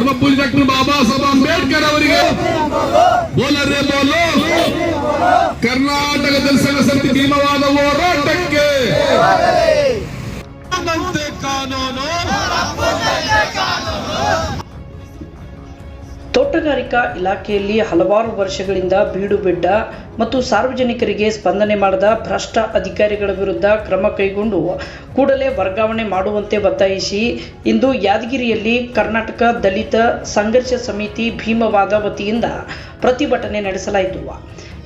ಪರಮ ಪೂಜ್ಯ ಡಾಕ್ಟರ್ ಬಾಬಾ ಸಾಹೇಬ್ ಅಂಬೇಡ್ಕರ್ ಅವರಿಗೆ ಬೋಲರೇ ಬೋಲೋ. ಕರ್ನಾಟಕದಲ್ಲಿ ಸಂಘ ಸಮಿತಿ ಭೀಮವಾದ ಹೋರಾಟಕ್ಕೆ ತೋಟಗಾರಿಕಾ ಇಲಾಖೆಯಲ್ಲಿ ಹಲವಾರು ವರ್ಷಗಳಿಂದ ಬೀಡು ಬಿಡ್ಡ ಮತ್ತು ಸಾರ್ವಜನಿಕರಿಗೆ ಸ್ಪಂದನೆ ಮಾಡದ ಭ್ರಷ್ಟ ಅಧಿಕಾರಿಗಳ ವಿರುದ್ಧ ಕ್ರಮ ಕೈಗೊಂಡು ಕೂಡಲೇ ವರ್ಗಾವಣೆ ಮಾಡುವಂತೆ ಒತ್ತಾಯಿಸಿ, ಇಂದು ಯಾದಗಿರಿಯಲ್ಲಿ ಕರ್ನಾಟಕ ದಲಿತ ಸಂಘರ್ಷ ಸಮಿತಿ ಭೀಮವಾದ ವತಿಯಿಂದ ಪ್ರತಿಭಟನೆ ನಡೆಸಲಾಯಿತು.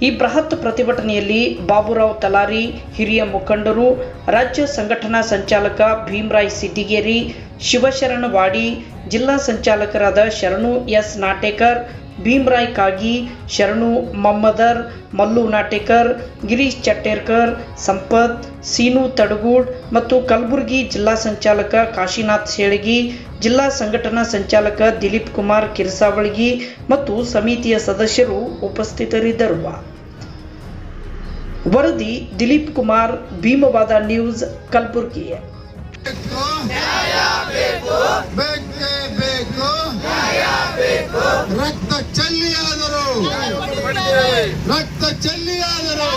ಈ ಬೃಹತ್ ಪ್ರತಿಭಟನೆಯಲ್ಲಿ ಬಾಬುರಾವ್ ತಲಾರಿ, ಹಿರಿಯ ಮುಖಂಡರು, ರಾಜ್ಯ ಸಂಘಟನಾ ಸಂಚಾಲಕ ಭೀಮರಾಯ್ ಸಿದ್ದಿಗೇರಿ ಶಿವಶರಣ ವಾಡಿ ಜಿಲ್ಲಾ ಸಂಚಾಲಕರಾದ ಶರಣು ಎಸ್ ನಾಟೇಕರ್, ಭೀಮರಾಯ್ ಕಾಗಿ, ಶರಣು ಮಮ್ಮದರ್, ಮಲ್ಲು ನಾಟೇಕರ್, ಗಿರೀಶ್ ಚಟ್ಟೇರ್ಕರ್, ಸಂಪತ್, ಸೀನು ತಡಗೂಡ್ ಮತ್ತು ಕಲಬುರಗಿ ಜಿಲ್ಲಾ ಸಂಚಾಲಕ ಕಾಶಿನಾಥ್ ಶೇಳಗಿ, ಜಿಲ್ಲಾ ಸಂಘಟನಾ ಸಂಚಾಲಕ ದಿಲೀಪ್ ಕುಮಾರ್ ಕಿರ್ಸಾವಳಗಿ ಮತ್ತು ಸಮಿತಿಯ ಸದಸ್ಯರು ಉಪಸ್ಥಿತರಿದ್ದರು. ವರದಿ ದಿಲೀಪ್ ಕುಮಾರ್ ಭೀಮವಾದ ನ್ಯೂಸ್ ಕಲಬುರಗಿ ಬೇಕೇ ಬೇಕು ರಕ್ತ ಚೆಲ್ಲಿಯಾದರು ರಕ್ತ ಚೆಲ್ಲಿಯಾದರು